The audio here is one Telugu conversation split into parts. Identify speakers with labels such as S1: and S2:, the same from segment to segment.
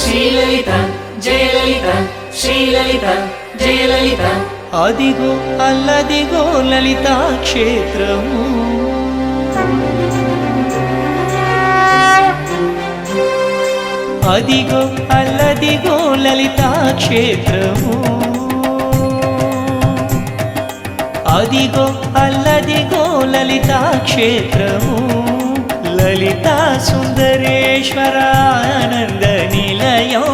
S1: శ్రీలలిత జయలలిత శ్రీలలిత జయలలిత.
S2: అదిగో అల్లదిగో లలిత క్షేత్రము అదిగో అల్లదిగో లలిత క్షేత్రము అదిగో అల్లదిగో లలిత క్షేత్రము లలితా సుందరేశ్వరానంద నిలయం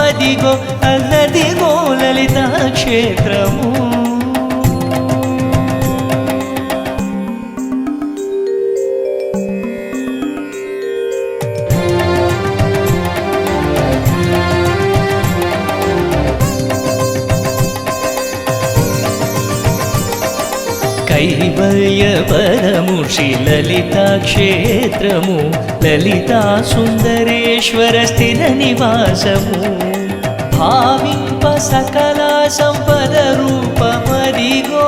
S2: అదిగో అల్లదిగో లలిత క్షేత్రము. కైవల్య క్షేత్రము శ్రీ లలిత క్షేత్రము లలితా సుందరేశ్వర స్థిర నివాసము. భావింప సకల సంపద రూపమదిగో.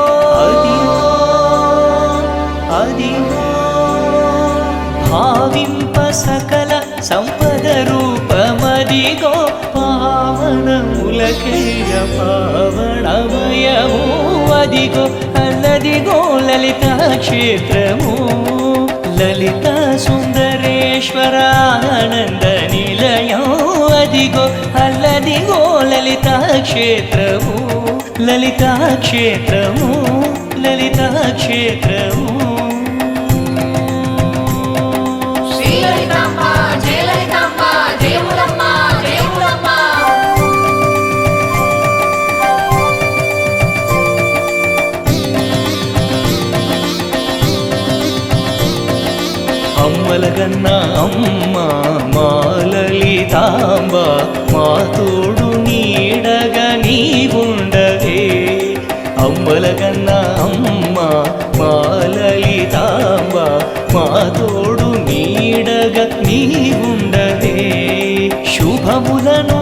S2: అదిగో భావింప సకల సంపద రూపమదిగో. పావనములకే పావనమయము అదిగో అల్లదిగో లలిత క్షేత్రము లలిత సుందరేశ్వరానంద నిలయం అదిగో అల్లదిగో లలిత క్షేత్రము లలిత క్షేత్రము లలిత క్షేత్రము అమ్మల కన్నా అమ్మ మాలలితాంబ మా తోడు నీడగా నీవుండవే అమ్మల కన్నా అమ్మ మాలలితాంబ మా తోడు నీడగా నీవుండవే శుభములను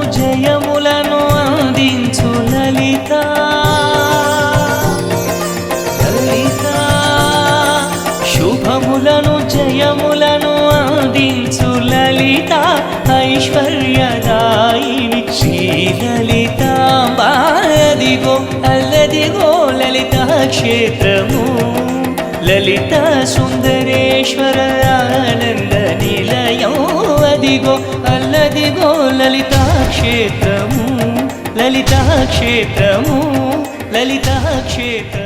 S2: శుభములను అందించు లలిత ఐశ్వర్యదాయిని శ్రీ శ్రీలలితాంబాదిగో అల్లదిగో లలిత క్షేత్రము. లలిత సుందరేశ్వర ఆనంద నిలయం. అదిగో అల్లదిగో లలిత క్షేత్రము. లలిత క్షేత్రము లలిత క్షేత్రము